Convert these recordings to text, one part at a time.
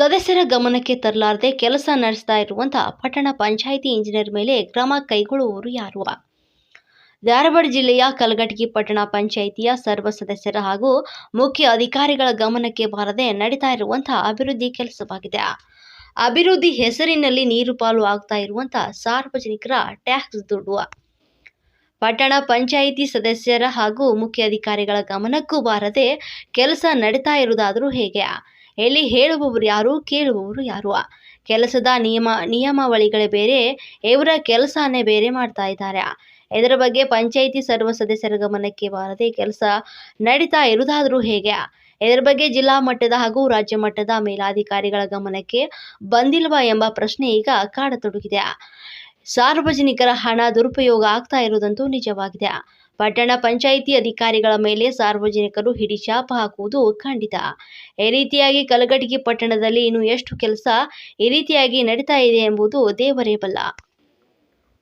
ಸದಸ್ಯರ ಗಮನಕ್ಕೆ ತರಲಾರದೆ ಕೆಲಸ ನಡೆಸ್ತಾ ಇರುವಂತಹ ಪಟ್ಟಣ ಪಂಚಾಯಿತಿ ಇಂಜಿನಿಯರ್ ಮೇಲೆ ಕ್ರಮ ಕೈಗೊಳ್ಳುವವರು ಯಾರು? ಧಾರವಾಡ ಜಿಲ್ಲೆಯ ಕಲಘಟಗಿ ಪಟ್ಟಣ ಪಂಚಾಯಿತಿಯ ಸರ್ವ ಸದಸ್ಯರ ಹಾಗೂ ಮುಖ್ಯ ಅಧಿಕಾರಿಗಳ ಗಮನಕ್ಕೆ ಬಾರದೆ ನಡೀತಾ ಇರುವಂತಹ ಅಭಿವೃದ್ಧಿ ಕೆಲಸವಾಗಿದೆ. ಅಭಿವೃದ್ಧಿ ಹೆಸರಿನಲ್ಲಿ ನೀರು ಪಾಲು ಆಗ್ತಾ ಇರುವಂತಹ ಸಾರ್ವಜನಿಕರ ಟ್ಯಾಕ್ಸ್ ದುಡ್ಡು. ಪಟ್ಟಣ ಪಂಚಾಯಿತಿ ಸದಸ್ಯರ ಹಾಗೂ ಮುಖ್ಯ ಅಧಿಕಾರಿಗಳ ಗಮನಕ್ಕೂ ಬಾರದೆ ಕೆಲಸ ನಡೀತಾ ಇರುವುದಾದರೂ ಹೇಗೆ? ಎಲ್ಲಿ ಹೇಳುವವರು ಯಾರು, ಕೇಳುವವರು ಯಾರು? ಕೆಲಸದ ನಿಯಮ, ನಿಯಮಾವಳಿಗಳೇ ಬೇರೆ, ಇವರ ಕೆಲಸನೇ ಬೇರೆ ಮಾಡ್ತಾ ಇದ್ದಾರೆ. ಇದರ ಬಗ್ಗೆ ಪಂಚಾಯಿತಿ ಸರ್ವ ಸದಸ್ಯರ ಗಮನಕ್ಕೆ ಬಾರದೆ ಕೆಲಸ ನಡೀತಾ ಇರುವುದಾದರೂ ಹೇಗೆ? ಇದರ ಬಗ್ಗೆ ಜಿಲ್ಲಾ ಮಟ್ಟದ ಹಾಗೂ ರಾಜ್ಯ ಮಟ್ಟದ ಮೇಲಾಧಿಕಾರಿಗಳ ಗಮನಕ್ಕೆ ಬಂದಿಲ್ವಾ ಎಂಬ ಪ್ರಶ್ನೆ ಈಗ ಕಾಡತೊಡಗಿದೆ. ಸಾರ್ವಜನಿಕರ ಹಣ ದುರುಪಯೋಗ ಆಗ್ತಾ ಇರುವುದಂತೂ ನಿಜವಾಗಿದೆ. ಪಟ್ಟಣ ಪಂಚಾಯಿತಿ ಅಧಿಕಾರಿಗಳ ಮೇಲೆ ಸಾರ್ವಜನಿಕರು ಹಿಡಿಶಾಪ ಹಾಕುವುದು ಖಂಡಿತ. ಈ ರೀತಿಯಾಗಿ ಕಲಘಟಗಿ ಪಟ್ಟಣದಲ್ಲಿ ಇನ್ನು ಎಷ್ಟು ಕೆಲಸ ಈ ರೀತಿಯಾಗಿ ನಡೀತಾ ಇದೆ ಎಂಬುದು ದೇವರೇ ಬಲ್ಲ.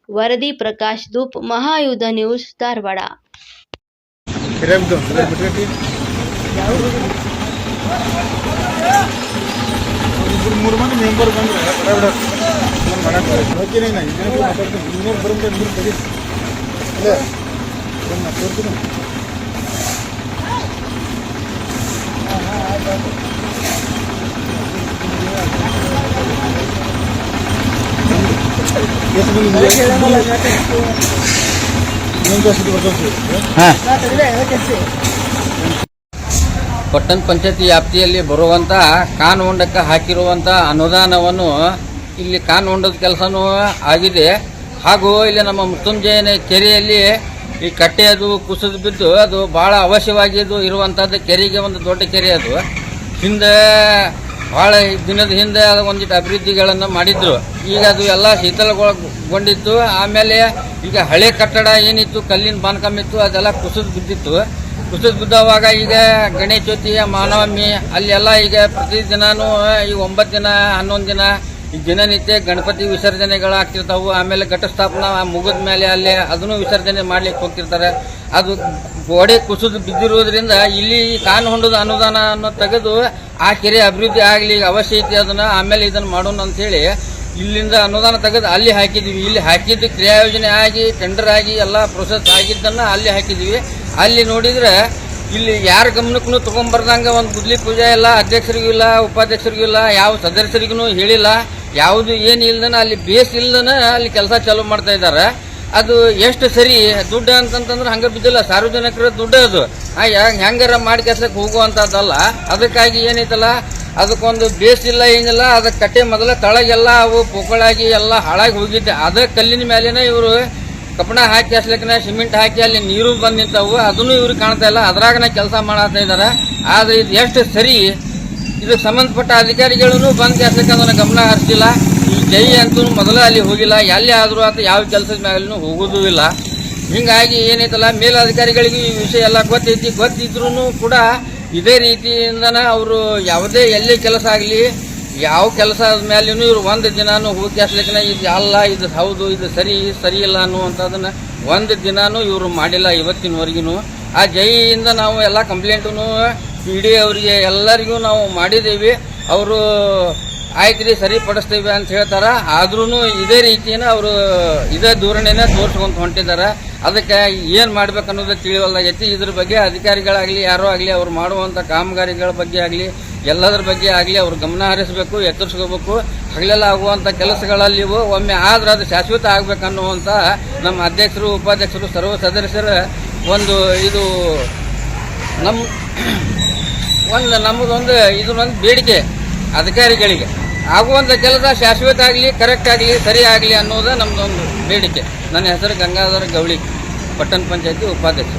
ವರದಿ ಪ್ರಕಾಶ್ ಧೂಪ್ ಮಹಾಯುದ್ಧ ನ್ಯೂಸ್, ಧಾರವಾಡ. ಪಟ್ಟಣ ಪಂಚಾಯತಿ ವ್ಯಾಪ್ತಿಯಲ್ಲಿ ಬರುವಂಥ ಕಾನ್ ಹೊಂಡಕ್ಕೆ ಹಾಕಿರುವಂಥ ಅನುದಾನವನ್ನು ಇಲ್ಲಿ ಕಾನ್ ಹೊಂಡದ ಕೆಲಸನೂ ಆಗಿದೆ. ಹಾಗೂ ಇಲ್ಲಿ ನಮ್ಮ ಮೃತ್ಯುಂಜಯನ ಕೆರೆಯಲ್ಲಿ ಈ ಕಟ್ಟೆ ಅದು ಕುಸಿದು ಬಿದ್ದು ಅದು ಭಾಳ ಅವಶ್ಯವಾಗಿದ್ದು ಇರುವಂಥದ್ದು ಕೆರೆಗೆ ಒಂದು ದೊಡ್ಡ ಕೆರೆ ಅದು. ಹಿಂದೆ ಭಾಳ ದಿನದ ಹಿಂದೆ ಅದು ಒಂದಿಷ್ಟು ಅಭಿವೃದ್ಧಿಗಳನ್ನು ಮಾಡಿದ್ರು. ಈಗ ಅದು ಎಲ್ಲ ಶೀತಲಗೊಳಗೊಂಡಿತ್ತು ಆಮೇಲೆ ಈಗ ಹಳೆ ಕಟ್ಟಡ ಏನಿತ್ತು, ಕಲ್ಲಿನ ಬಾನ್ಕಮ್ಮಿತ್ತು ಅದೆಲ್ಲ ಕುಸಿದು ಬಿದ್ದಿತ್ತು. ಕುಸಿದು ಬಿದ್ದವಾಗ ಈಗ ಗಣೇಶ ಮಾನವಮಿ, ಅಲ್ಲೆಲ್ಲ ಈಗ ಪ್ರತಿದಿನವೂ ಈಗ ಒಂಬತ್ತು ದಿನ, ಹನ್ನೊಂದು ದಿನ ದಿನನಿತ್ಯ ಗಣಪತಿ ವಿಸರ್ಜನೆಗಳಾಗ್ತಿರ್ತಾವು ಆಮೇಲೆ ಘಟಸ್ಥಾಪನ ಮುಗಿದ ಮೇಲೆ ಅಲ್ಲಿ ಅದನ್ನು ವಿಸರ್ಜನೆ ಮಾಡ್ಲಿಕ್ಕೆ ಹೋಗ್ತಿರ್ತಾರೆ ಅದು ಗೋಡೆ ಕುಸಿದು ಬಿದ್ದಿರೋದ್ರಿಂದ ಇಲ್ಲಿ ಕಾನು ಹೊಂಡದ ಅನುದಾನ ತೆಗೆದು ಆ ಕೆರೆ ಅಭಿವೃದ್ಧಿ ಆಗಲಿ ಅವಶ್ಯ ಐತಿ ಅದನ್ನು ಆಮೇಲೆ ಇದನ್ನು ಮಾಡೋಣ ಅಂಥೇಳಿ ಇಲ್ಲಿಂದ ಅನುದಾನ ತೆಗೆದು ಅಲ್ಲಿ ಹಾಕಿದ್ದೀವಿ. ಇಲ್ಲಿ ಹಾಕಿದ್ದು ಕ್ರಿಯಾಯೋಜನೆ ಆಗಿ ಟೆಂಡರ್ ಆಗಿ, ಎಲ್ಲ ಪ್ರೊಸೆಸ್ ಆಗಿದ್ದನ್ನು ಅಲ್ಲಿ ಹಾಕಿದ್ದೀವಿ. ಅಲ್ಲಿ ನೋಡಿದ್ರೆ ಇಲ್ಲಿ ಯಾರ ಗಮನಕ್ಕೂ ತೊಗೊಂಬರ್ದಂಗೆ ಒಂದು ಗುದ್ಲಿ ಪೂಜೆ ಇಲ್ಲ, ಅಧ್ಯಕ್ಷರಿಗೂ ಇಲ್ಲ, ಉಪಾಧ್ಯಕ್ಷರಿಗೂ ಇಲ್ಲ, ಯಾವ ಸದಸ್ಯರಿಗೂ ಹೇಳಿಲ್ಲ. ಯಾವುದು ಏನು ಇಲ್ದನ, ಅಲ್ಲಿ ಬೇಸ್ ಇಲ್ದನ ಅಲ್ಲಿ ಕೆಲಸ ಚಾಲೂ ಮಾಡ್ತಾ ಇದ್ದಾರೆ. ಅದು ಎಷ್ಟು ಸರಿ ದುಡ್ಡು ಅಂತಂತಂದ್ರೆ ಹಂಗೆ ಬಿದ್ದಿಲ್ಲ. ಸಾರ್ವಜನಿಕರ ದುಡ್ಡು ಅದು. ಹೆಂಗಾರ ಮಾಡಿ ಕೆಲ್ಸಕ್ಕೆ ಹೋಗುವಂಥದ್ದಲ್ಲ. ಅದಕ್ಕಾಗಿ ಏನೈತಲ್ಲ, ಅದಕ್ಕೊಂದು ಬೇಸ್ ಇಲ್ಲ, ಏನಿಲ್ಲ, ಅದಕ್ಕೆ ಕಟ್ಟೆ ಮೊದಲ ತಳಗೆಲ್ಲ ಅವು ಪೊಕ್ಕಳಾಗಿ ಎಲ್ಲ ಹಾಳಾಗಿ ಹೋಗಿದ್ದೆ. ಅದ ಕಲ್ಲಿನ ಮೇಲೇನೆ ಇವರು ಕಪ್ಪಣ ಹಾಕಿ ಹಸ್ಲಿಕ್ಕನ ಸಿಮೆಂಟ್ ಹಾಕಿ, ಅಲ್ಲಿ ನೀರು ಬಂದು ನಿಂತವು. ಅದನ್ನು ಇವ್ರಿಗೆ ಕಾಣ್ತಾ ಇಲ್ಲ. ಅದ್ರಾಗನೇ ಕೆಲಸ ಮಾಡತ್ತಾ ಇದ್ದಾರೆ. ಆದ್ರೆ ಇದು ಎಷ್ಟು ಸರಿ ಇದಕ್ಕೆ ಸಂಬಂಧಪಟ್ಟ ಅಧಿಕಾರಿಗಳೂ ಬಂದ್ ಕೆಲಸಕ್ಕೆ ಅದನ್ನ ಗಮನ ಹರಿಸಿಲ್ಲ. ಈ ಜೈ ಅಂತೂ ಮೊದಲೇ ಅಲ್ಲಿ ಹೋಗಿಲ್ಲ. ಎಲ್ಲಿ ಆದರೂ ಆತ ಯಾವ ಕೆಲಸದ ಮ್ಯಾಲೂ ಹೋಗೋದೂ ಇಲ್ಲ. ಹಿಂಗಾಗಿ ಏನೈತಲ್ಲ, ಮೇಲಧಿಕಾರಿಗಳಿಗೂ ಈ ವಿಷಯ ಎಲ್ಲ ಗೊತ್ತೈತಿ. ಗೊತ್ತಿದ್ರೂ ಕೂಡ ಇದೇ ರೀತಿಯಿಂದನ ಅವರು ಯಾವುದೇ ಎಲ್ಲಿ ಕೆಲಸ ಆಗಲಿ, ಯಾವ ಕೆಲಸ ಮೇಲೂ ಇವರು ಒಂದು ದಿನಾನು ಹೋಗಿ ಹಸ್ಲಿಕ್ಕೆ ಇದು ಅಲ್ಲ, ಇದು ಹೌದು, ಇದು ಸರಿ ಸರಿ ಇಲ್ಲ ಅನ್ನುವಂಥದ್ದನ್ನು ಒಂದು ದಿನಾನು ಇವರು ಮಾಡಿಲ್ಲ ಇವತ್ತಿನವರೆಗೂ ಆ ಜೈಯಿಂದ ನಾವು ಎಲ್ಲ ಕಂಪ್ಲೇಂಟನ್ನು ಪಿ ಡಿ ಅವರಿಗೆ ಎಲ್ಲರಿಗೂ ನಾವು ಮಾಡಿದ್ದೀವಿ. ಅವರು ಆಯ್ತು ರೀ ಸರಿಪಡಿಸ್ತೇವೆ ಅಂತ ಹೇಳ್ತಾರೆ. ಆದ್ರೂ ಇದೇ ರೀತಿನ ಅವರು ಇದೇ ಧೋರಣೆನ ತೋರಿಸ್ಕೊಂತ ಹೊಂಟಿದ್ದಾರೆ ಅದಕ್ಕೆ ಏನು ಮಾಡ್ಬೇಕು ಅನ್ನೋದು ತಿಳಿವಲ್ಲಾಗೈತಿ ಇದ್ರ ಬಗ್ಗೆ ಅಧಿಕಾರಿಗಳಾಗಲಿ, ಯಾರೋ ಆಗಲಿ, ಅವ್ರು ಮಾಡುವಂಥ ಕಾಮಗಾರಿಗಳ ಬಗ್ಗೆ ಆಗಲಿ, ಎಲ್ಲದರ ಬಗ್ಗೆ ಆಗಲಿ ಅವ್ರು ಗಮನ ಹರಿಸಬೇಕು, ಎತ್ತರಿಸ್ಕೋಬೇಕು. ಹಗಲೆಲ್ಲ ಆಗುವಂಥ ಕೆಲಸಗಳಲ್ಲಿ ಒಮ್ಮೆ ಆದ್ರೆ ಅದು ಶಾಶ್ವತ ಆಗಬೇಕನ್ನುವಂಥ ನಮ್ಮ ಅಧ್ಯಕ್ಷರು, ಉಪಾಧ್ಯಕ್ಷರು, ಸರ್ವ ಸದಸ್ಯರ ಒಂದು ಇದು ನಮ್ಮ ಒಂದು ನಮ್ಮದೊಂದು ಇದನ್ನೊಂದು ಬೇಡಿಕೆ ಅಧಿಕಾರಿಗಳಿಗೆ. ಆಗುವಂಥ ಕೆಲಸ ಶಾಶ್ವತ ಆಗಲಿ ಕರೆಕ್ಟ್ ಆಗಲಿ, ಸರಿ ಆಗಲಿ ಅನ್ನೋದು ನಮ್ಮದೊಂದು ಬೇಡಿಕೆ. ನನ್ನ ಹೆಸರು ಗಂಗಾಧರ ಗೌಳಿ, ಪಟ್ಟಣ ಪಂಚಾಯತಿ ಉಪಾಧ್ಯಕ್ಷ.